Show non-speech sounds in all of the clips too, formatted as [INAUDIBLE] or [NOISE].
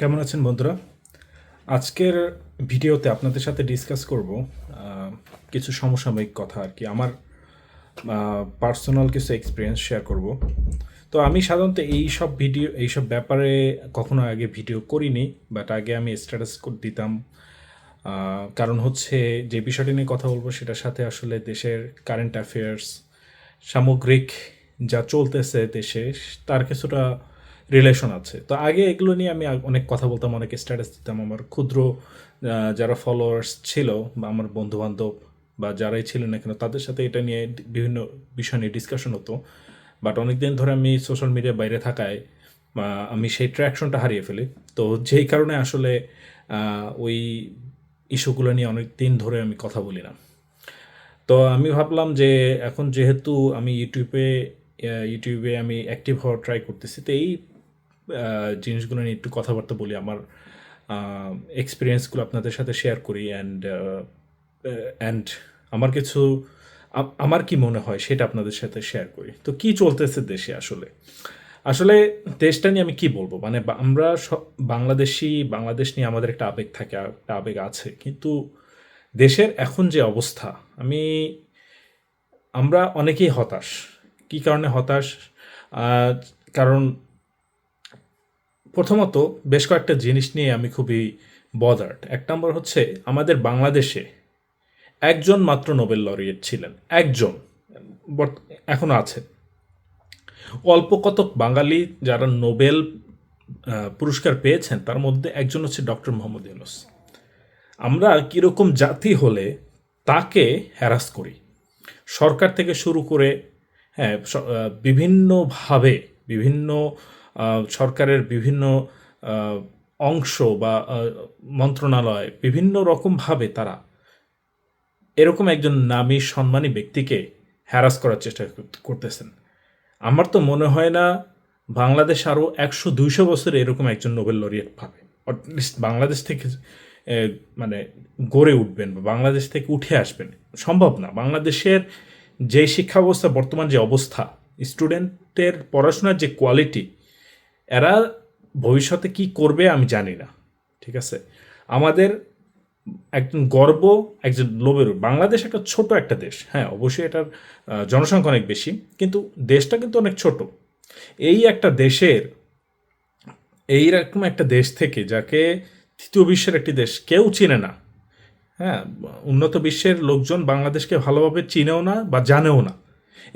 কেমন আছেন বন্ধুরা? আজকের ভিডিওতে আপনাদের সাথে ডিসকাস করব কিছু সমসাময়িক কথা আর কি। আমার পার্সোনাল কিছু এক্সপিরিয়েন্স শেয়ার করব। তো আমি সাধারণত এই সব ভিডিও এই সব ব্যাপারে কখনো আগে ভিডিও করিনি বাট আগে আমি স্ট্যাটাস দিতাম। কারণ হচ্ছে যে বিষয়টি নিয়ে কথা বলব, সেটার সাথে আসলে দেশের কারেন্ট অ্যাফেয়ার্স সামগ্রিক যা চলতেছে দেশে, তার কিছুটা রিলেশন আছে। তো আগে এগুলো নিয়ে আমি অনেক কথা বলতাম, অনেক স্ট্যাটাস দিতাম। আমার ক্ষুদ্র যারা ফলোয়ার্স ছিল বা আমার বন্ধু বান্ধব বা যারাই ছিলেন না কেন, তাদের সাথে এটা নিয়ে বিভিন্ন বিষয় নিয়ে ডিসকাশন হতো। বাট অনেকদিন ধরে আমি সোশ্যাল মিডিয়ার বাইরে থাকায় আমি সেই ট্র্যাকশনটা হারিয়ে ফেলি। তো যেই কারণে আসলে ওই ইস্যুগুলো নিয়ে অনেক দিন ধরে আমি কথা বলি না। তো আমি ভাবলাম যে এখন যেহেতু আমি ইউটিউবে ইউটিউবে আমি অ্যাক্টিভ হওয়ার ট্রাই করতেছি, তো এই জিনিসগুলো নিয়ে একটু কথাবার্তা বলি, আমার এক্সপিরিয়েন্সগুলো আপনাদের সাথে শেয়ার করি অ্যান্ড অ্যান্ড আমার কিছু আমার কি মনে হয় সেটা আপনাদের সাথে শেয়ার করি। তো কি চলতেছে দেশে আসলে? আসলে দেশটা নিয়ে আমি কি বলব? মানে আমরা বাংলাদেশি, বাংলাদেশ নিয়ে আমাদের একটা আবেগ থাকে, একটা আবেগ আছে, কিন্তু দেশের এখন যে অবস্থা, আমি, আমরা অনেকেই হতাশ। কি কারণে হতাশ? কারণ প্রথমত বেশ কয়েকটা জিনিস নিয়ে আমি খুবই বদার্ড এক নম্বর হচ্ছে, আমাদের বাংলাদেশে একজন মাত্র নোবেল লরিয়েট ছিলেন। একজন, বর্ত- এখনও আছেন। অল্প কতক বাঙালি যারা নোবেল পুরস্কার পেয়েছেন, তার মধ্যে একজন হচ্ছে ডক্টর মোহাম্মদ ইউনুস। আমরা কীরকম জাতি হলে তাকে হ্যারাস করি? সরকার থেকে শুরু করে হ্যাঁ বিভিন্নভাবে, বিভিন্ন সরকারের বিভিন্ন অংশ বা মন্ত্রণালয় বিভিন্ন রকমভাবে তারা এরকম একজন নামী সম্মানী ব্যক্তিকে হ্যারাস করার চেষ্টা করতেছেন। আমার তো মনে হয় না বাংলাদেশ আরও একশো দুইশো বছরে এরকম একজন নোবেল লরিয়েট পাবে। অ্যাটলিস্ট বাংলাদেশ থেকে মানে গড়ে উঠবেন বা বাংলাদেশ থেকে উঠে আসবেন। সম্ভব না। বাংলাদেশের যে শিক্ষা ব্যবস্থা বর্তমান যে অবস্থা স্টুডেন্টের পড়াশোনার যে কোয়ালিটি এরা ভবিষ্যতে কি করবে আমি জানি না, ঠিক আছে? আমাদের একজন গর্ব, একজন লোভের বাংলাদেশ একটা ছোট একটা দেশ হ্যাঁ অবশ্যই এটার জনসংখ্যা অনেক বেশি, কিন্তু দেশটা কিন্তু অনেক ছোট। এই একটা দেশের এইরকম একটা দেশ থেকে যাকে তৃতীয় বিশ্বের একটি দেশ কেউ চিনে না হ্যাঁ উন্নত বিশ্বের লোকজন বাংলাদেশকে ভালোভাবে চিনেও না বা জানেও না।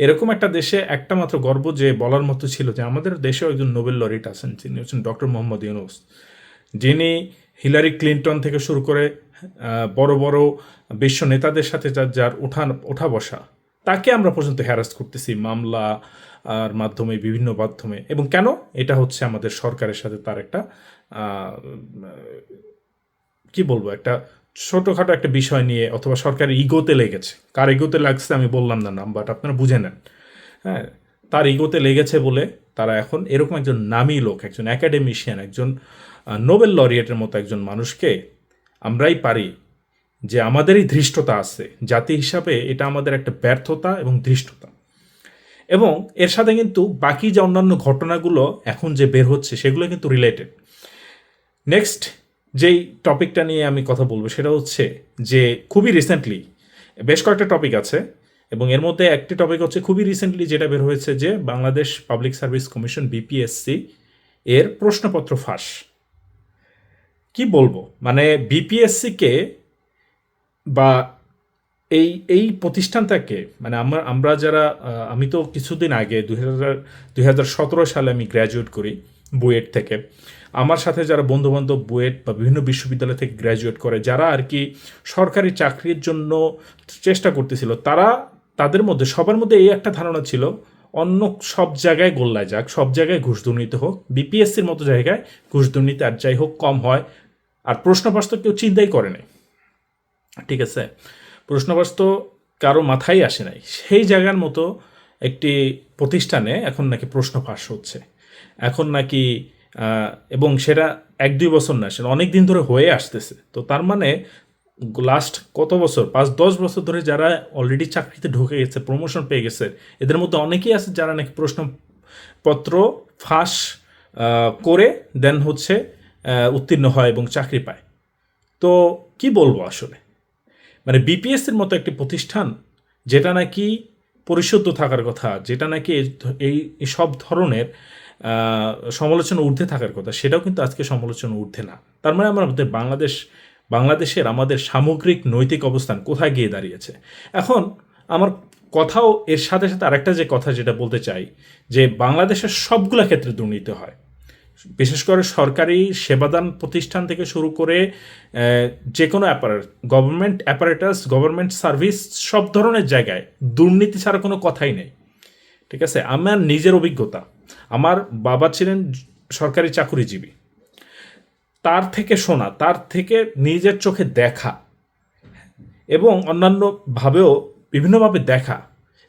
এরকম একটা দেশে একটা মাত্র গর্ব যে বলার মতো ছিল যে আমাদের দেশেও একজন নোবেল লরিট আছেন, যিনি হচ্ছেন ডক্টর মোহাম্মদ ইউনুস। যিনি হিলারি ক্লিন্টন থেকে শুরু করে বড় বড় বিশ্ব নেতাদের সাথে যার যার উঠা ওঠা বসা, তাকে আমরা পর্যন্ত হ্যারাস করতেছি মামলা আর মাধ্যমে, বিভিন্ন মাধ্যমে। এবং কেন? এটা হচ্ছে আমাদের সরকারের সাথে তার একটা কি বলব? একটা ছোটোখাটো একটা বিষয় নিয়ে অথবা সরকারের ইগোতে লেগেছে। কার ইগোতে লাগছে আমি বললাম না নাম বাট আপনারা বুঝে নেন। হ্যাঁ তার ইগোতে লেগেছে বলে তারা এখন এরকম একজন নামী লোক, একজন একাডেমিশিয়ান একজন নোবেল লরিয়েটের মতো একজন মানুষকে আমরাই পারি যে আমাদেরই ধৃষ্টতা আছে। জাতি হিসাবে এটা আমাদের একটা ব্যর্থতা এবং ধৃষ্টতা। এবং এর সাথে কিন্তু বাকি যে অন্যান্য ঘটনাগুলো এখন যে বের হচ্ছে সেগুলো কিন্তু রিলেটেড নেক্সট যেই টপিকটা নিয়ে আমি কথা বলব সেটা হচ্ছে যে খুবই রিসেন্টলি বেশ কয়েকটা টপিক আছে এবং এর মধ্যে একটি টপিক হচ্ছে খুবই রিসেন্টলি যেটা বের হয়েছে যে Bangladesh public service commission BPSC এর প্রশ্নপত্র ফাঁস। কি বলব? মানে বিপিএসসিকে বা এই এই প্রতিষ্ঠানটাকে মানে আমরা আমরা যারা আমি তো কিছুদিন আগে দুই হাজার সালে আমি গ্র্যাজুয়েট করি, বুয়েট থেকে। আমার সাথে যারা বন্ধুবান্ধব, বুয়েট বা বিভিন্ন বিশ্ববিদ্যালয় থেকে গ্র্যাজুয়েট করে, যারা আর কি সরকারি চাকরির জন্য চেষ্টা করতেছিল, তারা তাদের মধ্যে, সবার মধ্যে এই একটা ধারণা ছিল, অন্য সব জায়গায় গোল্লায় যাক, সব জায়গায় ঘুষ দুর্নীতি হোক বিপিএসসির মতো জায়গায় ঘুষ দুর্নীতি আর যাই হোক কম হয়, আর প্রশ্নবাস্ত কেউ চিন্তাই করে নাই। ঠিক আছে? প্রশ্নবাস্ত কারও মাথায় আসে নাই। সেই জায়গার মতো একটি প্রতিষ্ঠানে এখন নাকি প্রশ্ন ফাঁস হচ্ছে। এখন নাকি এবং সেটা এক দুই বছর না, সেটা অনেক দিন ধরে হয়ে আসতেছে। তো তার মানে লাস্ট কত বছর? পাঁচ দশ বছর ধরে যারা অলরেডি চাকরিতে ঢুকে গেছে প্রমোশন পেয়ে গেছে, এদের মধ্যে অনেকেই আছে যারা নাকি প্রশ্নপত্র ফাঁস করে দেন হচ্ছে উত্তীর্ণ হয় এবং চাকরি পায়। তো কি বলব আসলে? মানে বিপিএসসির মতো একটি প্রতিষ্ঠান যেটা নাকি পরিশুদ্ধ থাকার কথা, যেটা নাকি এই- সব ধরনের সমালোচনা ঊর্ধ্বে থাকার কথা। সেটাও কিন্তু আজকে সমালোচনা ঊর্ধ্বে না। তার মানে আমরা আমাদের বাংলাদেশ, বাংলাদেশের আমাদের সামগ্রিক নৈতিক অবস্থান কোথায় গিয়ে দাঁড়িয়েছে? এখন আমার কথাও এর সাথে সাথে আরেকটা যে কথা যেটা বলতে চাই, যে বাংলাদেশের সবগুলা ক্ষেত্রে দুর্নীতি হয়। বিশেষ করে সরকারি সেবাদান প্রতিষ্ঠান থেকে শুরু করে যে কোনো অ্যাপারেট গভর্নমেন্ট অ্যাপারেটাস গভর্নমেন্ট সার্ভিস সব ধরনের জায়গায় দুর্নীতি ছাড়া কোনো কথাই নেই। ঠিক আছে? আমার নিজের অভিজ্ঞতা। আমার বাবা ছিলেন সরকারি চাকুরিজীবী। তার থেকে শোনা, তার থেকে নিজের চোখে দেখা এবং অন্যান্যভাবেও বিভিন্নভাবে দেখা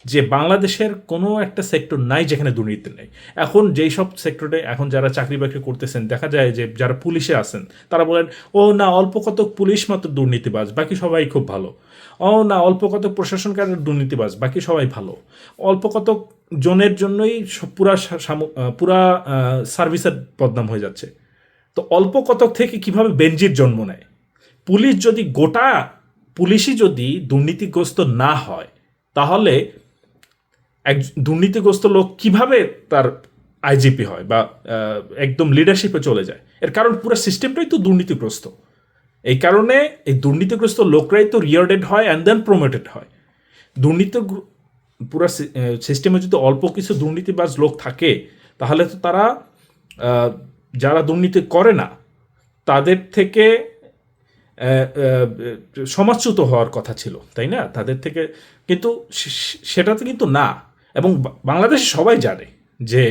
যে বাংলাদেশের কোনো একটা সেক্টর নাই যেখানে দুর্নীতি নেই। এখন যেই সব সেক্টরে এখন যারা চাকরি বাকরি করতেছেন, দেখা যায় যে যারা পুলিশে আছেন, তারা বলেন, ও না, অল্প কতক পুলিশ মাত্র দুর্নীতিবাজ, বাকি সবাই খুব ভালো। ও না, অল্প কতক প্রশাসনকারের দুর্নীতিবাজ, বাকি সবাই ভালো। অল্প কতক জনের জন্যই পুরা পুরা সার্ভিসের বদনাম হয়ে যাচ্ছে। তো অল্প কতক থেকে কীভাবে বেঞ্জির জন্ম নেয়? পুলিশ যদি গোটা, পুলিশই যদি দুর্নীতিগ্রস্ত না হয়, তাহলে এক দুর্নীতিগ্রস্ত লোক কীভাবে তার আইজিপি হয় বা একদম লিডারশিপে চলে যায়? এর কারণ পুরো সিস্টেমটাই তো দুর্নীতিগ্রস্ত। এই কারণে এই দুর্নীতিগ্রস্ত লোকরাই তো রিওয়ার্ডেড হয় অ্যান্ড দেন প্রমোটেড হয়। দুর্নীতি পুরো সিস্টেমে যদি অল্প কিছু দুর্নীতিবাজ লোক থাকে, তাহলে তো তারা যারা দুর্নীতি করে না, তাদের থেকে সমাজচ্যুত হওয়ার কথা ছিল, তাই না? তাদের থেকে কিন্তু সে- সে- সেটা তো কিন্তু না। এবং বাংলাদেশে সবাই জানে যে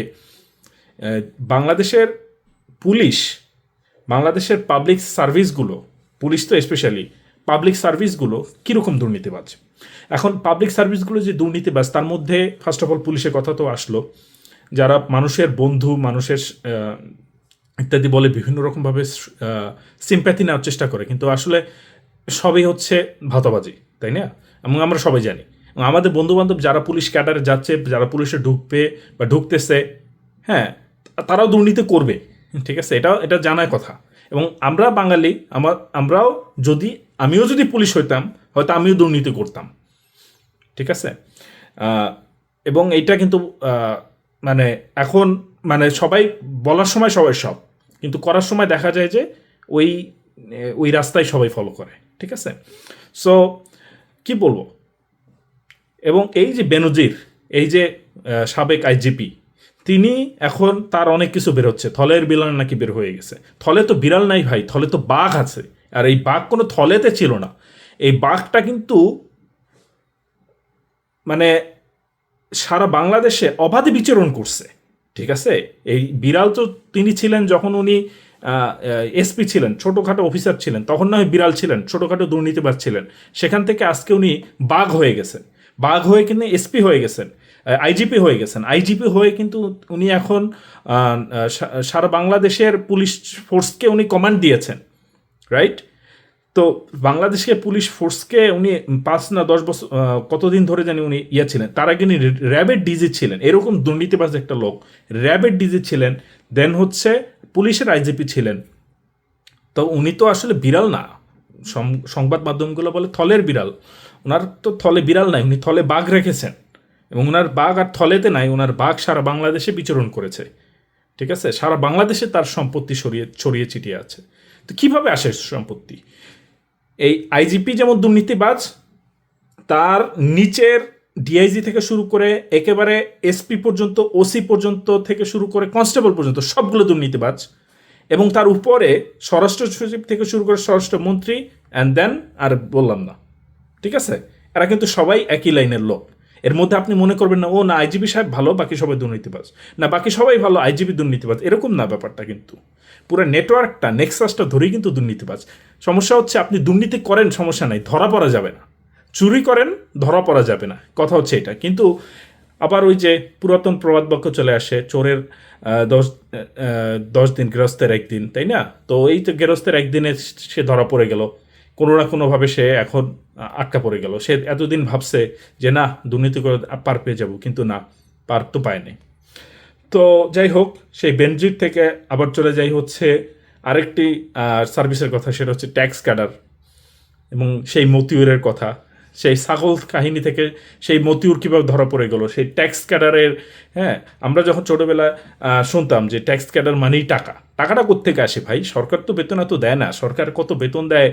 বাংলাদেশের পুলিশ, বাংলাদেশের পাবলিক সার্ভিসগুলো পুলিশ তো স্পেশালি পাবলিক সার্ভিসগুলো কীরকম দুর্নীতিবাজ? এখন পাবলিক সার্ভিসগুলো যে দুর্নীতিবাজ, তার মধ্যে ফার্স্ট অফ অল পুলিশের কথা তো আসলো। যারা মানুষের বন্ধু, মানুষের ইত্যাদি বলে বিভিন্ন রকমভাবে সিম্প্যাথি নেওয়ার চেষ্টা করে। কিন্তু আসলে সবই হচ্ছে ভাতাবাজি, তাই না? এবং আমরা সবাই জানি। আমাদের বন্ধু বান্ধব যারা পুলিশ ক্যাডারে যাচ্ছে, যারা পুলিশে ঢুকবে বা ঢুকতেছে হ্যাঁ তারাও দুর্নীতি করবে, ঠিক আছে? এটাও এটা জানার কথা। এবং আমরা বাঙালি আমার আমরাও যদি, আমিও যদি পুলিশ হইতাম, হয়তো আমিও দুর্নীতি করতাম, ঠিক আছে? এবং এইটা কিন্তু মানে এখন মানে সবাই, বলার সময় সবাই সব, কিন্তু করার সময় দেখা যায় যে ওই ওই রাস্তায় সবাই ফলো করে, ঠিক আছে? সো কি বলব? এবং এই যে বেনজির, এই যে সাবেক আইজিপি, তিনি এখন তার অনেক কিছু বেরোচ্ছে থলের বিড়াল নাকি বের হয়ে গেছে। থলে তো বিড়াল নাই ভাই, থলে তো বাঘ আছে। আর এই বাঘ কোনো থলেতে ছিল না। এই বাঘটা কিন্তু মানে সারা বাংলাদেশে অবাধে বিচরণ করছে, ঠিক আছে? এই বিড়াল তো তিনি ছিলেন যখন উনি এসপি ছিলেন, ছোটোখাটো অফিসার ছিলেন, তখন নয় বিড়াল ছিলেন, ছোটোখাটো দুর্নীতিবাজ ছিলেন। সেখান থেকে আজকে উনি বাঘ হয়ে গেছেন। বাঘ হয়ে কিন্তু এসপি হয়ে গেছেন আইজিপি হয়ে গেছেন। আইজিপি হয়ে কিন্তু উনি এখন সারা বাংলাদেশের পুলিশ ফোর্সকে উনি কমান্ড দিয়েছেন রাইট তো বাংলাদেশের পুলিশ ফোর্সকে উনি পাঁচ না দশ বছর কতদিন ধরে জানি উনি ইয়ে ছিলেন, তার আগে উনি র্যাবের ডিজি ছিলেন, এরকম দুর্নীতিবাজ একটা লোক। র্যাবের ডিজি ছিলেন দেন হচ্ছে পুলিশের আইজিপি ছিলেন। তো উনি তো আসলে বিড়াল না সংবাদ মাধ্যমগুলো বলে থলের বিড়াল। ওনার তো থলে বিড়াল নাই, উনি থলে বাঘ রেখেছেন। এবং ওনার বাঘ আর থলেতে নাই ওনার বাঘ সারা বাংলাদেশে বিচরণ করেছে। ঠিক আছে? সারা বাংলাদেশে তার সম্পত্তি সরিয়ে, ছড়িয়ে ছিটিয়ে আছে। তো কীভাবে আসে সম্পত্তি? এই আইজিপি যেমন দুর্নীতিবাজ, তার নিচের ডিআইজি থেকে শুরু করে একেবারে এসপি পর্যন্ত ওসি পর্যন্ত থেকে শুরু করে কনস্টেবল পর্যন্ত সবগুলো দুর্নীতিবাজ। এবং তার উপরে স্বরাষ্ট্র সচিব থেকে শুরু করে স্বরাষ্ট্রমন্ত্রী অ্যান্ড দেন আর বললাম না। ঠিক আছে? এরা কিন্তু সবাই একই লাইনের লোক। এর মধ্যে আপনি মনে করবেন না, ও না আইজিবি সাহেব ভালো, বাকি সবাই দুর্নীতিবাজ। না, বাকি সবাই ভালো আইজিবি দুর্নীতিবাজ। এরকম না ব্যাপারটা কিন্তু। পুরো নেটওয়ার্কটা, নেক্সাসটা ধরেই কিন্তু দুর্নীতিবাজ। সমস্যা হচ্ছে আপনি দুর্নীতি করেন, সমস্যা নাই, ধরা পড়া যাবে না। চুরি করেন, ধরা পড়া যাবে না। কথা হচ্ছে এটা। কিন্তু আবার ওই যে পুরাতন প্রবাদ বাক্য চলে আসে, চোরের দশ দশ দিন গৃহস্থের একদিন, তাই না? তো এই তো গৃহস্থের একদিনে সে ধরা পড়ে গেল। কোনো না কোনোভাবে সে এখন আটকা পড়ে গেল। সে এতদিন ভাবছে যে, না, দুর্নীতি করে পার পেয়ে যাব। কিন্তু না, পার তো পায়নি। তো যাই হোক, সেই বেনজির থেকে আবার চলে যাই হচ্ছে আরেকটি সার্ভিসের কথা, সেটা হচ্ছে ট্যাক্স ক্যাডার এবং সেই মতিউরের কথা। সেই ছাগল কাহিনী থেকে সেই মতিউর কীভাবে ধরা পড়ে গেল, সেই ট্যাক্স ক্যাডারের হ্যাঁ আমরা যখন ছোটোবেলা শুনতাম যে ট্যাক্স ক্যাডার মানেই টাকা। টাকাটা কোত্থেকে আসে ভাই? সরকার তো বেতন এত দেয় না। সরকার কত বেতন দেয়?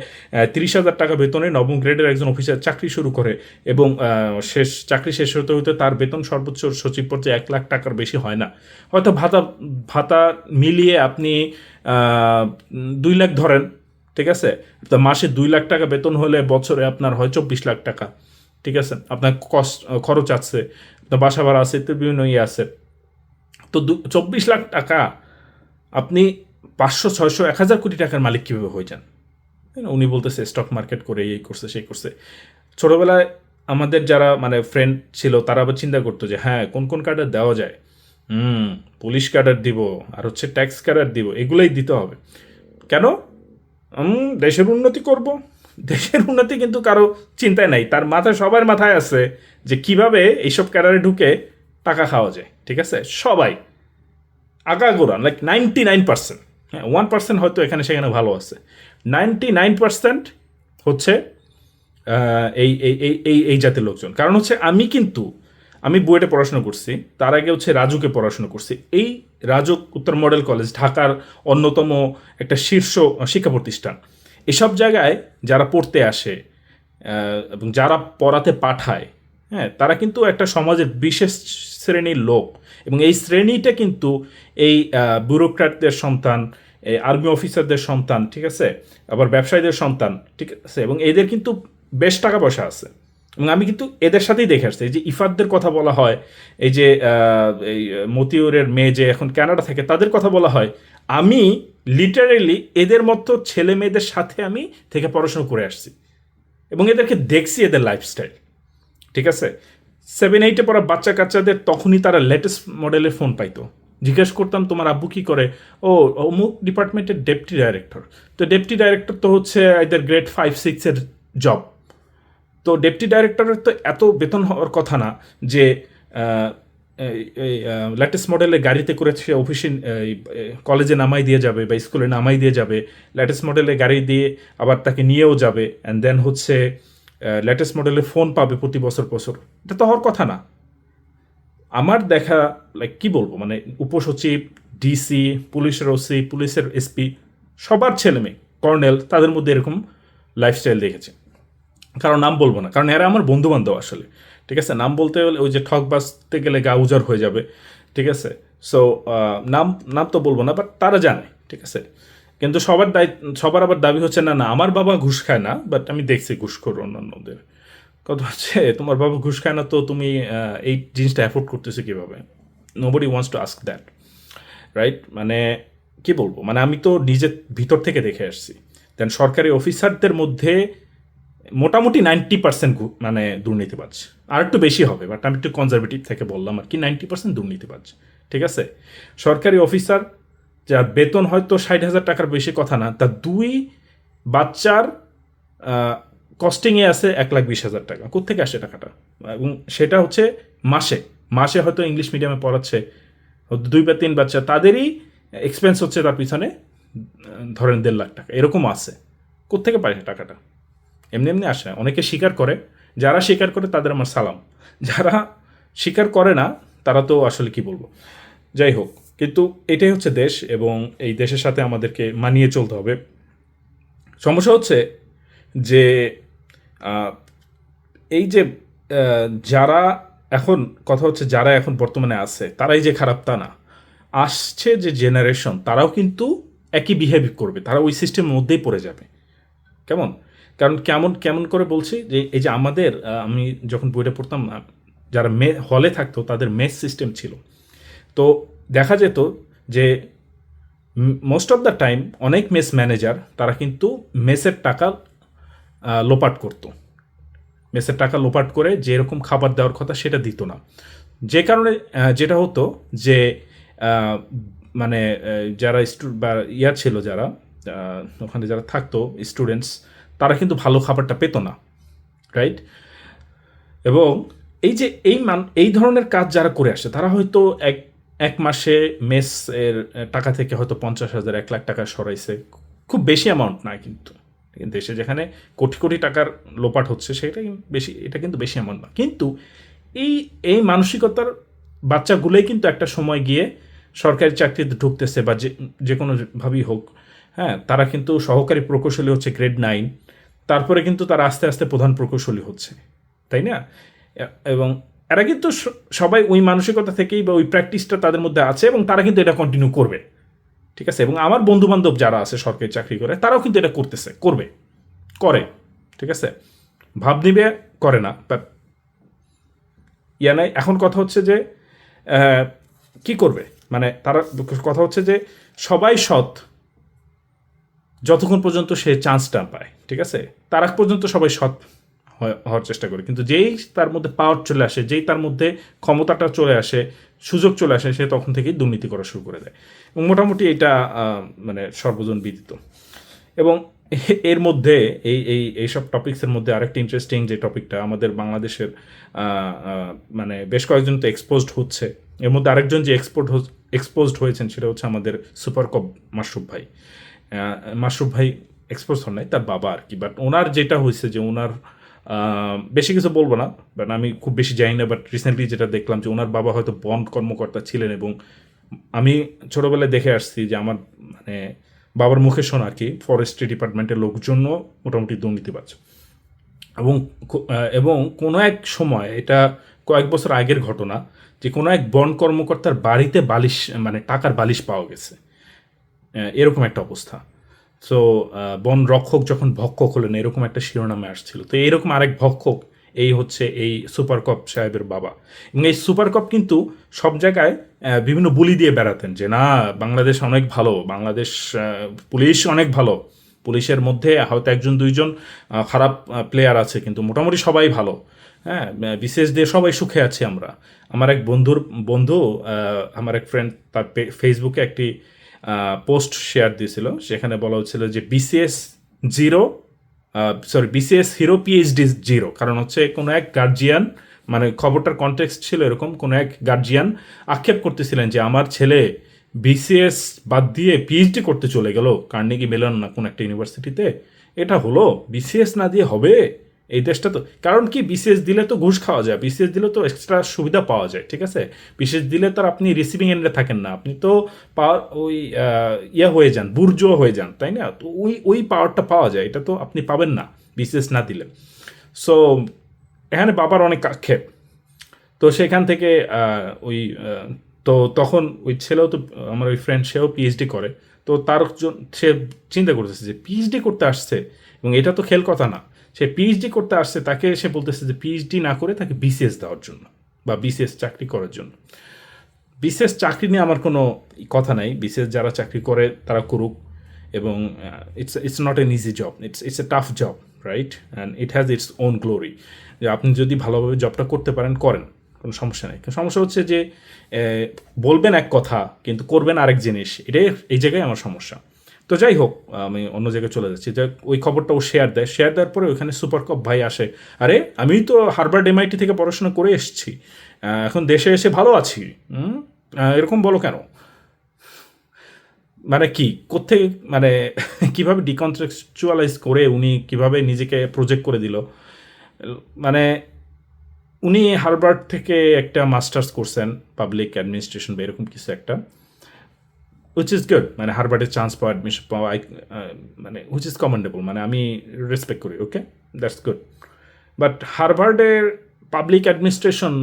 তিরিশ হাজার টাকা বেতনে নবম গ্রেডের একজন অফিসার চাকরি শুরু করে এবং শেষ, চাকরি শেষ হতে হতে তার বেতন সর্বোচ্চ সচিব পর্যায়ে এক লাখ টাকার বেশি হয় না। হয়তো ভাতা ভাতা মিলিয়ে আপনি দুই লাখ ধরেন। ঠিক আছে? তো মাসে দুই লাখ টাকা বেতন হলে বছরে আপনার হয় চব্বিশ লাখ টাকা। ঠিক আছে? আপনার কস্ট খরচ আছে আপনার বাসা ভাড়া আছে তো বিভিন্ন ইয়ে আছে। তো দু, চব্বিশ লাখ টাকা আপনি পাঁচশো, ছয়শো, এক হাজার কোটি টাকার মালিক কীভাবে হয়ে যান? উনি বলতেছে, স্টক মার্কেট করে এই করছে, সেই করছে। ছোটোবেলায় আমাদের যারা মানে ফ্রেন্ড ছিল, তারা আবার চিন্তা করতো যে হ্যাঁ কোন কোন কার্ডার দেওয়া যায়? হুম পুলিশ কার্ডার দিব, আর হচ্ছে ট্যাক্স কার্ডার দিব। এগুলোই দিতে হবে। কেন? দেশের উন্নতি করব। দেশের উন্নতি কিন্তু কারও চিন্তায় নাই। তার মাথায় সবার মাথায় আছে যে কীভাবে এইসব ক্যাডারে ঢুকে টাকা খাওয়া যায়, ঠিক আছে? সবাই। আগাগোড়া লাইক নাইনটি নাইন পার্সেন্ট হ্যাঁ ওয়ান পার্সেন্ট হয়তো এখানে সেখানে ভালো আছে। নাইনটি নাইন পার্সেন্ট হচ্ছে এই এই এই এই এই জাতের লোকজন। কারণ হচ্ছে আমি কিন্তু আমি বুয়েটে পড়াশোনা করছি, তার আগে হচ্ছে রাজুকে পড়াশোনা করছি। এই রাজুক উত্তর মডেল কলেজ, ঢাকার অন্যতম একটা শীর্ষ শিক্ষা প্রতিষ্ঠান। এসব জায়গায় যারা পড়তে আসে এবং যারা পড়াতে পাঠায় হ্যাঁ তারা কিন্তু একটা সমাজের বিশেষ শ্রেণির লোক। এবং এই শ্রেণীটা কিন্তু এই ব্যুরোক্র্যাটদের সন্তান, এই আর্মি অফিসারদের সন্তান, ঠিক আছে? আবার ব্যবসায়ীদের সন্তান, ঠিক আছে? এবং এদের কিন্তু বেশ টাকা পয়সা আছে। এবং আমি কিন্তু এদের সাথেই দেখে আসছি। এই যে ইফাতদের কথা বলা হয়, এই যে এই মতিউরের মেয়ে যে এখন ক্যানাডা থাকে, তাদের কথা বলা হয়। আমি লিটারেলি এদের মতো ছেলে মেয়েদের সাথে আমি থেকে পড়াশোনা করে আসছি। এবং এদেরকে দেখছি এদের লাইফস্টাইল ঠিক আছে? সেভেন এইটে পড়া বাচ্চা কাচ্চাদের তখনই তারা লেটেস্ট মডেলের ফোন পাইতো। জিজ্ঞেস করতাম, তোমার আব্বু কী করে? ও, অমুক ডিপার্টমেন্টের ডেপুটি ডাইরেক্টর তো ডেপুটি ডাইরেক্টর তো হচ্ছে এদের গ্রেড ফাইভ সিক্সের জব তো ডেপুটি ডাইরেক্টরের তো এত বেতন হওয়ার কথা না যে লেটেস্ট মডেলের গাড়িতে করে সে অফিসে কলেজে নামাই দিয়ে যাবে বা স্কুলে নামাই দিয়ে যাবে লেটেস্ট মডেলের গাড়ি দিয়ে আবার তাকে নিয়েও যাবে অ্যান্ড দেন হচ্ছে লেটেস্ট মডেলের ফোন পাবে প্রতি বছর বছর। এটা তো হওয়ার কথা না। আমার দেখা লাইক কি বলব? মানে উপসচিব ডিসি পুলিশের ওসি পুলিশের এসপি সবার ছেলে মেয়ে কর্নেল, তাদের মধ্যে এরকম লাইফস্টাইল দেখেছে। কারণ নাম বলব না। কারণ এরা আমার বন্ধু বান্ধব আসলে। ঠিক আছে? নাম বলতে গেলে ওই যে ঠক বাজতে গেলে গা উজাড় হয়ে যাবে। ঠিক আছে? সো নাম নাম তো বলব না বাট তারা জানে। ঠিক আছে? কিন্তু সবার দায়িত্ব সবার আবার দাবি হচ্ছে, না না, আমার বাবা ঘুষ খায় না বাট আমি দেখছি ঘুষখোর অন্যান্যদের। কথা হচ্ছে, তোমার বাবা ঘুষ খায় না, তো তুমি এই জিনিসটা অ্যাফোর্ড করতেছো কীভাবে? Nobody wants to ask that right মানে কি বলব? মানে আমি তো নিজের ভিতর থেকে দেখে আসছি। দেন সরকারি অফিসারদের মধ্যে মোটামুটি নাইনটি পার্সেন্ট মানে দুর্নীতিবাজ আর একটু বেশি হবে বাট আমি একটু কনজারভেটিভ থেকে বললাম আর কি, নাইনটি পার্সেন্ট দুর্নীতিবাজ ঠিক আছে? সরকারি অফিসার যার বেতন হয়তো ষাট হাজার টাকার বেশি কথা না, তার দুই বাচ্চার কস্টিংয়ে আছে এক লাখ বিশ হাজার টাকা। কোথেকে আসে টাকাটা? এবং সেটা হচ্ছে মাসে। মাসে হয়তো ইংলিশ মিডিয়ামে পড়াচ্ছে দুই বা তিন বাচ্চা, তাদেরই এক্সপেন্স হচ্ছে তার পিছনে ধরেন দেড় লাখ টাকা। এরকম আছে। কোথেকে পায় টাকাটা? এমনি এমনি আসে। না। অনেকে স্বীকার করে। যারা স্বীকার করে, তাদের আমার সালাম। যারা স্বীকার করে না, তারা তো আসলে কি বলব? যাই হোক, কিন্তু এটাই হচ্ছে দেশ এবং এই দেশের সাথে আমাদেরকে মানিয়ে চলতে হবে। সমস্যা হচ্ছে যে এই যে যারা এখন, কথা হচ্ছে যারা এখন বর্তমানে আছে, তারাই যে খারাপ তা না। আসছে যে জেনারেশন তারাও কিন্তু একই বিহেভ করবে। তারা ওই সিস্টেমের মধ্যেই পড়ে যাবে। কেমন? কারণ কেমন কেমন করে বলছি যে এই যে আমাদের আমি যখন বইটা পড়তাম যারা মে, হলে থাকতো, তাদের মেস সিস্টেম ছিল। তো দেখা যেত যে মোস্ট অফ দ্য টাইম অনেক মেস ম্যানেজার, তারা কিন্তু মেসের টাকা লোপাট করতো। মেসের টাকা লোপাট করে যেরকম খাবার দেওয়ার কথা সেটা দিত না। যে কারণে যেটা হতো যে মানে যারা স্টু, বা ইয়া ছিল যারা ওখানে যারা থাকতো স্টুডেন্টস তারা কিন্তু ভালো খাবারটা পেত না রাইট এবং এই যে এই মান, এই ধরনের কাজ যারা করে আসে তারা হয়তো এক এক মাসে মেস এর টাকা থেকে হয়তো পঞ্চাশ হাজার, এক লাখ টাকা সরাইছে। খুব বেশি অ্যামাউন্ট না কিন্তু। দেশে যেখানে কোটি কোটি টাকার লোপাট হচ্ছে সেটা কিন্তু বেশি, এটা কিন্তু বেশি অ্যামাউন্ট না। কিন্তু এই এই মানসিকতার বাচ্চাগুলোই কিন্তু একটা সময় গিয়ে সরকারি চাকরিতে ঢুকতেছে বা যে যে কোনোভাবেই হোক হ্যাঁ তারা কিন্তু সহকারী প্রকৌশলী হচ্ছে গ্রেড নাইন তারপরে কিন্তু তারা আস্তে আস্তে প্রধান প্রকৌশলী হচ্ছে, তাই না? এবং এরা কিন্তু সবাই ওই মানসিকতা থেকেই বা ওই প্র্যাকটিসটা তাদের মধ্যে আছে এবং তারা কিন্তু এটা কন্টিনিউ করবে, ঠিক আছে? এবং আমার বন্ধু বান্ধব যারা আছে, সরকারি চাকরি করে, তারাও কিন্তু এটা করতেছে, করবে, করে, ঠিক আছে? ভাব নিবে, করে না বাট ইয়া নাই। এখন কথা হচ্ছে যে কি করবে? মানে তারা, কথা হচ্ছে যে সবাই সৎ যতক্ষণ পর্যন্ত সে চান্সটা পায়, ঠিক আছে? তার আগ পর্যন্ত সবাই সৎ হওয়ার চেষ্টা করে। কিন্তু যেই তার মধ্যে পাওয়ার চলে আসে, যেই তার মধ্যে ক্ষমতাটা চলে আসে, সুযোগ চলে আসে, সে তখন থেকেই দুর্নীতি করা শুরু করে দেয়। এবং মোটামুটি এটা মানে সর্বজন বিদিত। এবং এর মধ্যে এই এই এইসব টপিক্সের মধ্যে আরেকটা ইন্টারেস্টিং যে টপিকটা আমাদের বাংলাদেশের মানে বেশ কয়েকজন তো এক্সপোজড হচ্ছে। এর মধ্যে আরেকজন যে এক্সপোর্ট এক্সপোজড হয়েছেন, সেটা হচ্ছে আমাদের সুপার কপ মাসরুফ ভাই। মাসরুফ ভাই এক্সপোজ হন নাই, তার বাবা আর কি বাট ওনার যেটা হয়েছে যে ওনার বেশি কিছু বলব না বাট আমি খুব বেশি জানি না বাট রিসেন্টলি যেটা দেখলাম যে ওনার বাবা হয়তো বন্ড কর্মকর্তা ছিলেন এবং আমি ছোটোবেলায় দেখে আসছি যে আমার মানে বাবার মুখে শোনা কি ফরেস্ট্রি ডিপার্টমেন্টের লোকজনও মোটামুটি দুর্নীতিবাজ। এবং এবং কোনো এক সময়, এটা কয়েক বছর আগের ঘটনা, যে কোনো এক বন কর্মকর্তার বাড়িতে বালিশ মানে টাকার বালিশ পাওয়া গেছে। এরকম একটা অবস্থা। সো বন রক্ষক যখন ভক্ষক হলেন, এরকম একটা শিরোনামে আসছিল। তো এরকম আরেক ভক্ষক, এই হচ্ছে এই সুপার কপ সাহেবের বাবা। এবং এই সুপার কপ কিন্তু সব জায়গায় বিভিন্ন বুলি দিয়ে বেড়াতেন যে, না, বাংলাদেশ অনেক ভালো, বাংলাদেশ পুলিশ অনেক ভালো। পুলিশের মধ্যে হয়তো একজন, দুইজন খারাপ প্লেয়ার আছে, কিন্তু মোটামুটি সবাই ভালো। হ্যাঁ বিশেষ দিয়ে সবাই সুখে আছি আমরা। আমার এক বন্ধুর, বন্ধু আমার এক ফ্রেন্ড তার ফেসবুকে একটি পোস্ট শেয়ার দিয়েছিল। সেখানে বলা হচ্ছিল যে BCS zero sorry BCS hero PhD zero কারণ হচ্ছে কোনো এক গার্জিয়ান মানে খবরটার কনটেক্সট ছিল এরকম, কোনো এক গার্জিয়ান আক্ষেপ করতেছিলেন যে আমার ছেলে বিসিএস বাদ দিয়ে পিএইচডি করতে চলে গেল, কার্নেগি মেলন না কোনো একটা ইউনিভার্সিটিতে এটা হলো বিসিএস না দিয়ে হবে? এই দেশটা তো, কারণ কি বিসিএস দিলে তো ঘুষ খাওয়া যায় বিসিএস দিলে তো এক্সট্রা সুবিধা পাওয়া যায়, ঠিক আছে? বিসিএস দিলে তো আপনি রিসিভিং এন্ডে থাকেন না, আপনি তো পাওয়ার ওই ইয়ে হয়ে যান বুর্জ হয়ে যান, তাই না? তো ওই ওই পাওয়ারটা পাওয়া যায়, এটা তো আপনি পাবেন না বিসিএস না দিলে। সো এখানে বাবার অনেক আক্ষেপ। তো সেখান থেকে ওই তো তখন ওই ছেলেও তো, আমার ওই ফ্রেন্ড সেও পিএইচডি করে। তো তার সে চিন্তা করতেছে যে পিএইচডি করতে আসছে, এবং এটা তো খেল কথা না। সে পিএইচডি করতে আসছে, তাকে সে বলতেছে যে পিএইচডি না করে তাকে বিসিএস দেওয়ার জন্য বা বিসিএস চাকরি করার জন্য। বিশেষ চাকরি নিয়ে আমার কোনো কথা নাই। বিশেষ যারা চাকরি করে তারা করুক এবং it's it's not an easy job it's it's a tough job right and it has its own glory যে আপনি যদি ভালোভাবে জবটা করতে পারেন, করেন, কোনো সমস্যা নেই। সমস্যা হচ্ছে যে বলবেন এক কথা, কিন্তু করবেন আরেক জিনিস, এটাই, এই জায়গায় আমার সমস্যা। তো যাই হোক, আমি অন্য জায়গায় চলে যাচ্ছি। যে ওই খবরটা ও শেয়ার দেয়। শেয়ার দেওয়ার পরে ওইখানে সুপার কপ ভাই আসে। আরে, আমি তো হারবার্ড এমআইটি থেকে পড়াশোনা করে এসেছি। এখন দেশে এসে ভালো আছি? এরকম বলো কেন? মানে কি কোথেকে মানে [LAUGHS] কীভাবে ডিকন্ট্রাকচুয়ালাইজ করে উনি, কীভাবে নিজেকে প্রজেক্ট করে দিল? মানে উনি হারবার্ড থেকে একটা মাস্টার্স করছেন পাবলিক অ্যাডমিনিস্ট্রেশন বা এরকম কিছু একটা। উইচ ইজ গুড মানে হারবার্ডের চান্স পাওয়া অ্যাডমিশন পাওয়া I- মানে উইচ ইজ কমেন্ডেবল মানে আমি রেসপেক্ট করি ওকে দ্যাটস গুড বাট হারবার্ডের পাবলিক অ্যাডমিনিস্ট্রেশন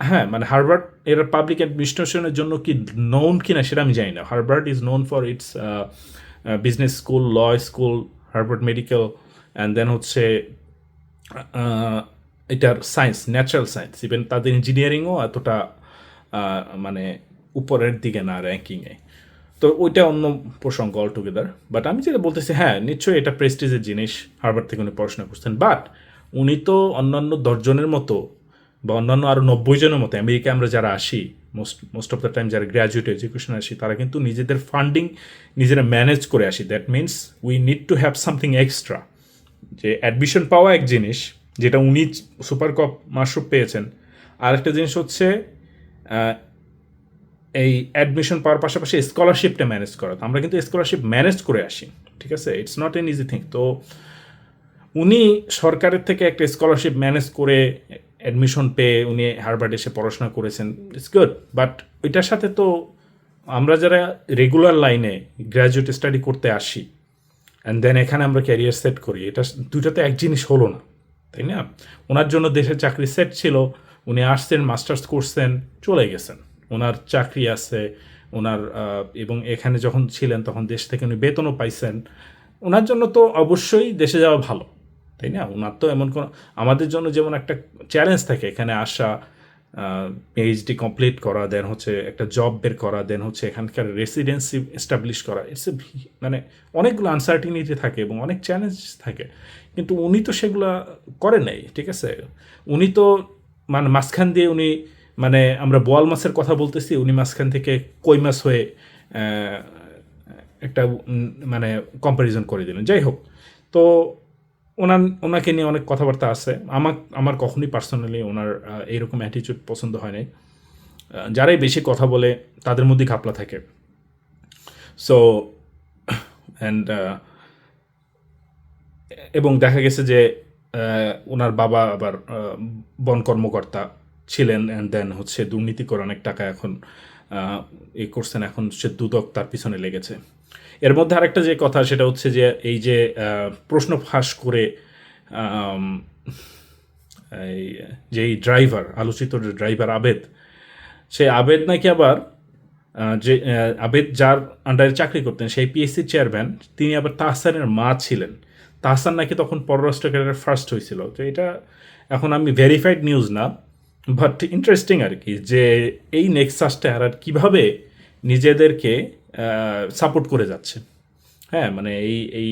হ্যাঁ মানে হারবার্ড এর পাবলিক অ্যাডমিনিস্ট্রেশনের জন্য কি নোন কিনা সেটা আমি জানি না। Harvard is known for its business school law school Harvard medical and then হচ্ছে আহ, এটার সায়েন্স ন্যাচারাল সায়েন্স ইভেন তাদের ইঞ্জিনিয়ারিংও এতটা মানে উপরের দিকে না র্যাঙ্কিংয়ে তো ওইটা অন্য প্রসঙ্গ অল টুগেদার বাট আমি যেটা বলতেছি হ্যাঁ নিশ্চয়ই এটা প্রেস্টিজের জিনিস হারবার থেকে উনি পড়াশোনা করছেন। বাট উনি তো অন্যান্য দশজনের মতো বা অন্যান্য আরও নব্বই জনের মতো আমেরিকায় আমরা যারা আসি most most of the time যারা গ্র্যাজুয়েট এডুকেশন আসি, তারা কিন্তু নিজেদের ফান্ডিং নিজেরা ম্যানেজ করে আসি। That means we need to have something extra যে অ্যাডমিশন পাওয়া এক জিনিস, যেটা উনি সুপার কপ মাশরুফ পেয়েছেন। আরেকটা জিনিস হচ্ছে এই অ্যাডমিশন পাওয়ার পাশাপাশি স্কলারশিপটা ম্যানেজ করা। তো আমরা কিন্তু স্কলারশিপ ম্যানেজ করে আসি, ঠিক আছে? It's not an easy thing তো উনি সরকারের থেকে একটা স্কলারশিপ ম্যানেজ করে অ্যাডমিশন পেয়ে উনি হারবার্ড এসে পড়াশোনা করেছেন। ইটস গুড বাট ওইটার সাথে তো আমরা যারা রেগুলার লাইনে গ্র্যাজুয়েট স্টাডি করতে আসি অ্যান্ড দেন এখানে আমরা ক্যারিয়ার সেট করি, এটা দুইটাতে এক জিনিস হলো না, তাই না? ওনার জন্য দেশের চাকরি সেট ছিল, উনি আসছেন মাস্টার্স করছেন, চলে গেছেন। ওনার চাকরি আছে, ওনার এবং এখানে যখন ছিলেন তখন দেশ থেকে উনি বেতনও পাইছেন। ওনার জন্য তো অবশ্যই দেশে যাওয়া ভালো, তাই না? ওনার তো এমন কোনো, আমাদের জন্য যেমন একটা চ্যালেঞ্জ থাকে, এখানে আসা পিএইচডি কমপ্লিট করা দেন হচ্ছে একটা জব বের করা দেন হচ্ছে এখানকার রেসিডেন্সি এস্টাবলিশ করা ইটস এ মানে অনেকগুলো আনসার্টিনিটি থাকে এবং অনেক চ্যালেঞ্জ থাকে। কিন্তু উনি তো সেগুলো করে নাই, ঠিক আছে? উনি তো মানে মাঝখান দিয়ে উনি মানে আমরা বোয়াল মাছের কথা বলতেছি, উনি মাঝখান থেকে কই মাছ হয়ে একটা মানে কম্প্যারিজন করে দিলেন। যাই হোক, তো ওনার, ওনাকে নিয়ে অনেক কথাবার্তা আছে। আমার আমার কখনোই পার্সোনালি ওনার এইরকম অ্যাটিচিউড পছন্দ হয় নাই। যারাই বেশি কথা বলে, তাদের মধ্যেই ঘাপলা থাকে। সো অ্যান্ড এবং দেখা গেছে যে ওনার বাবা আবার বন কর্মকর্তা। ছিলেন অ্যান্ড দেন হচ্ছে দুর্নীতি করে অনেক টাকা এখন এ করছেন, এখন সে দুদক তার পিছনে লেগেছে। এর মধ্যে আরেকটা যে কথা, সেটা হচ্ছে যে এই যে প্রশ্ন ফাঁস করে এই যেই ড্রাইভার, আলোচিত ড্রাইভার আবেদ সেই আবেদ নাকি আবার যে আবেদ যার আন্ডারে চাকরি করতেন, সেই পিএসসি চেয়ারম্যান তিনি আবার তাহসানের মা ছিলেন। তাহসান নাকি তখন পররাষ্ট্র ক্যারিয়ার ফার্স্ট হয়েছিল। তো এটা এখন আমি ভেরিফাইড নিউজ না। বাট ইন্টারেস্টিং আর কি, যে এই নেক্সাসটা আর কীভাবে নিজেদেরকে সাপোর্ট করে যাচ্ছে। হ্যাঁ মানে এই এই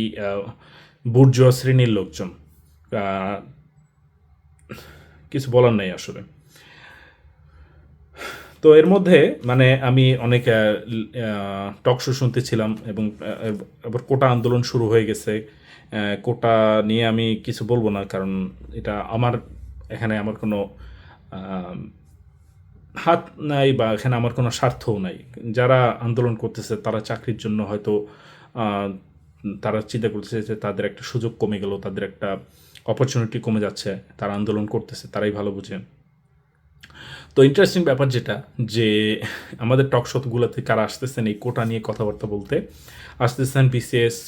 বুর্জুয়া শ্রেণির লোকজন কিছু বলার নেই আসলে। তো এর মধ্যে মানে আমি অনেক টক শো শুনতেছিলাম এবং আবার কোটা আন্দোলন শুরু হয়ে গেছে। কোটা নিয়ে আমি কিছু বলব না, কারণ এটা আমার, এখানে আমার কোনো হাত নাই বা এখানে আমার কোনো স্বার্থও নাই। যারা আন্দোলন করতেছে, তারা চাকরির জন্য হয়তো তারা চিন্তা করতেছে যে তাদের একটা সুযোগ কমে গেল, তাদের একটা অপরচুনিটি কমে যাচ্ছে, তারা আন্দোলন করতেছে, তারাই ভালো বুঝে। তো ইন্টারেস্টিং ব্যাপার যেটা, যে আমাদের টক শোগুলোতে কারা আসতেছেন, এই কোটা নিয়ে কথাবার্তা বলতে, আসতেছেন বিসিএস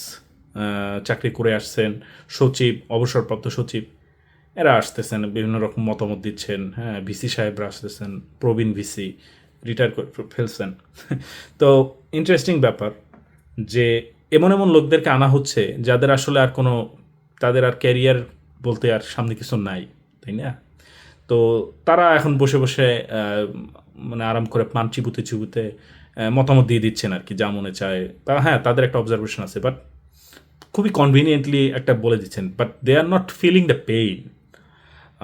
চাকরি করে আসছেন সচিব, অবসরপ্রাপ্ত সচিব। এরা আসতেছেন, বিভিন্ন রকম মতামত দিচ্ছেন হ্যাঁ ভিসি সাহেবরা আসতেছেন, প্রবীণ ভিসি রিটায়ার করে ফেলছেন। [LAUGHS] তো ইন্টারেস্টিং ব্যাপার যে এমন এমন লোকদেরকে আনা হচ্ছে যাদের আসলে আর কোনো, তাদের আর ক্যারিয়ার বলতে আর সামনে কিছু নাই, তাই না? তো তারা এখন বসে বসে মানে আরাম করে পান চিবুতে চিবুতে মতামত দিয়ে দিচ্ছেন আর কি, যা মনে চায়। তা হ্যাঁ তাদের একটা অবজারভেশন আছে বাট খুবই কনভিনিয়েন্টলি একটা বলে দিচ্ছেন but they are not feeling the pain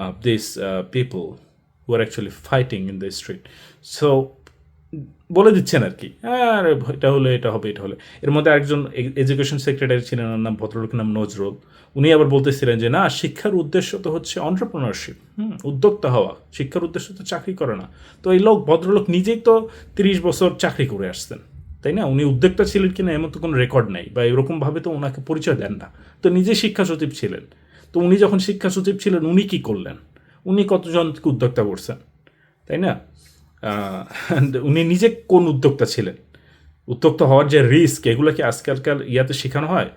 of these uh, people who are actually fighting in the street. So বলে দিচ্ছেন আর কি আরে এটা হলে এটা হবে এটা হলে। এর মধ্যে একজন এডুকেশন সেক্রেটারি ছিলেন নাম ভদ্রলোকের নাম নজরুল। উনি আবার বলতেছিলেন যে না শিক্ষার উদ্দেশ্য তো হচ্ছে অন্টারপ্রনারশিপ হুম উদ্যোক্তা হওয়া। শিক্ষার উদ্দেশ্য তো চাকরি করে না। তো এই লোক ভদ্রলোক নিজেই তো তিরিশ বছর চাকরি করে আসতেন তাই না? উনি উদ্যোক্তা ছিলেন কিনা এমন তো কোনো রেকর্ড নেই বা এরকমভাবে তো ওনাকে পরিচয় দেন না। তো নিজে শিক্ষা সচিব ছিলেন। তো উনি যখন শিক্ষা সচিব ছিলেন, উনি কি করলেন? উনি কতজনকে উদ্যোক্তা করছেন? তাই না? [LAUGHS] উনি নিজে কোন উদ্যোক্তা ছিলেন? উদ্যোক্তা হওয়ার যে রিস্ক, এগুলো কি আজকালকার ইয়াতে শেখানো হয়?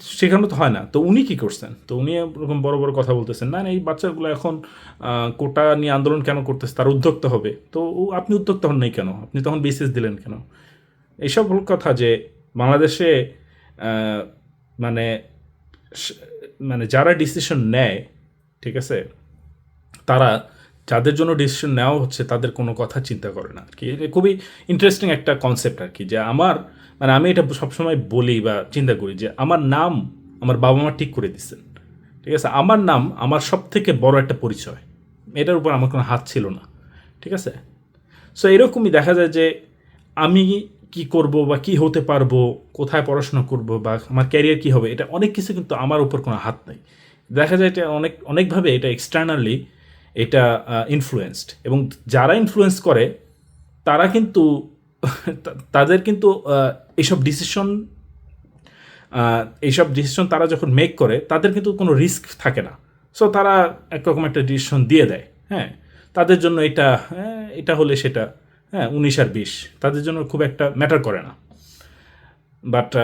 শেখানো তো হয় না। তো উনি কি করছেন? তো উনি এরকম বড় বড় কথা বলতেছেন, না এই বাচ্চাগুলো এখন কোটা নিয়ে আন্দোলন কেন করতেছে? তার উদ্যোক্তা হবে। তো আপনি উদ্যোক্তা হন নাই কেন? আপনি তখন বিসিএস দিলেন কেন? এইসব কথা যে বাংলাদেশে মানে মানে যারা ডিসিশন নেয়, ঠিক আছে, তারা যাদের জন্য ডিসিশন নেওয়া হচ্ছে তাদের কোনো কথা চিন্তা করে না আর কি খুবই ইন্টারেস্টিং একটা কনসেপ্ট আর কি যে আমার মানে আমি এটা সবসময় বলি বা চিন্তা করি যে আমার নাম আমার বাবা মা ঠিক করে দিচ্ছেন ঠিক আছে, আমার নাম আমার সব থেকে বড় একটা পরিচয়। এটার উপর আমার কোনো হাত ছিল না, ঠিক আছে। সো এরকমই দেখা যায় যে আমি কি করব বা কি হতে পারব কোথায় পড়াশোনা করব বা আমার ক্যারিয়ার কি হবে এটা অনেক কিছু কিন্তু আমার উপর কোনো হাত নেই। দেখা যায় এটা অনেক অনেকভাবে এটা এক্সটার্নালি এটা ইনফ্লুয়েসড এবং যারা ইনফ্লুয়েন্স করে তারা কিন্তু [LAUGHS] তাদের কিন্তু এইসব ডিসিশন এইসব ডিসিশন তারা যখন মেক করে তাদের কিন্তু কোনো রিস্ক থাকে না। সো তারা একরকম একটা ডিসিশন দিয়ে দেয় হ্যাঁ? তাদের জন্য এটা হ্যাঁ, এটা হলে সেটা হ্যাঁ উনিশ আর বিশ। তাদের জন্য খুব একটা ম্যাটার করে না। বাট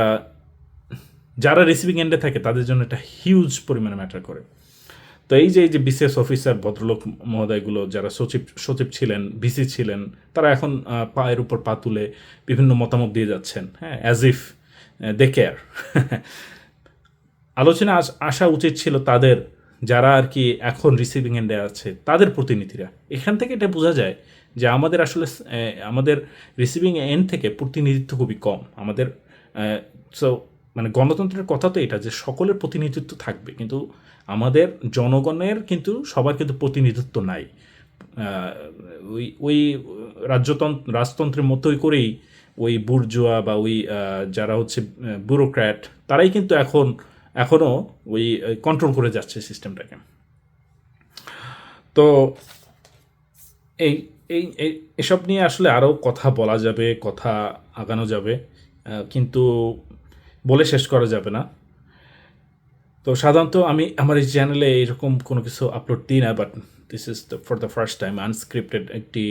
যারা রিসিভিং এন্ডে থাকে, তাদের জন্য এটা হিউজ পরিমাণে ম্যাটার করে। তো এই যে এই যে বিসিএস অফিসার ভদ্রলোক মহোদয়গুলো যারা সচিব সচিব ছিলেন ভিসি ছিলেন, তারা এখন পায়ের উপর পা তুলে বিভিন্ন মতামত দিয়ে যাচ্ছেন। হ্যাঁ অ্যাজ ইফ দে কেয়ার আলোচনা আস- উচিত ছিল তাদের, যারা আর কি এখন রিসিভিং এন্ডে আছে, তাদের প্রতিনিধিরা। এখান থেকে এটা বোঝা যায় যে আমাদের আসলে আমাদের রিসিভিং এন্ড থেকে প্রতিনিধিত্ব খুবই কম। আমাদের সো মানে গণতন্ত্রের কথা তো এটা যে সকলের প্রতিনিধিত্ব থাকবে, কিন্তু আমাদের জনগণের কিন্তু সবার কিন্তু প্রতিনিধিত্ব নাই। ওই ওই রাজ্যতন্ত্র, রাজতন্ত্রের মতোই করেই ওই বুর্জোয়া বা ওই যারা হচ্ছে ব্যুরোক্র্যাট তারাই কিন্তু এখন এখনও ওই কন্ট্রোল করে যাচ্ছে সিস্টেমটাকে তো, এই এই এসব নিয়ে আসলে আরও কথা বলা যাবে, কথা আগানো যাবে কিন্তু বলে শেষ করা যাবে না। তো সাধারণত আমি আমার এই চ্যানেলে এরকম কোনো কিছু আপলোড দিই না but this is the for the first time unscripted একটি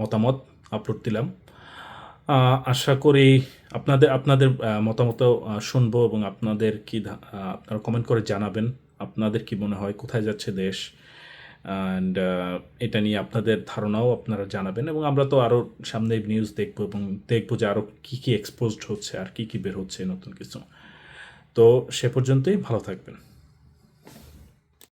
মতামত আপলোড দিলাম। আশা করি আপনাদের আপনাদের মতামত শুনব এবং আপনাদের কি আপনারা কমেন্ট করে জানাবেন, আপনাদের কি মনে হয়, কোথায় যাচ্ছে দেশ? অ্যান্ড এটা নিয়ে আপনাদের ধারণাও আপনারা জানাবেন এবং আমরা তো আরও সামনে নিউজ দেখব এবং দেখব যে আরও কী কী এক্সপোজড হচ্ছে আর কী কী বের হচ্ছে নতুন কিছু। তো সে পর্যন্তই ভালো থাকবেন।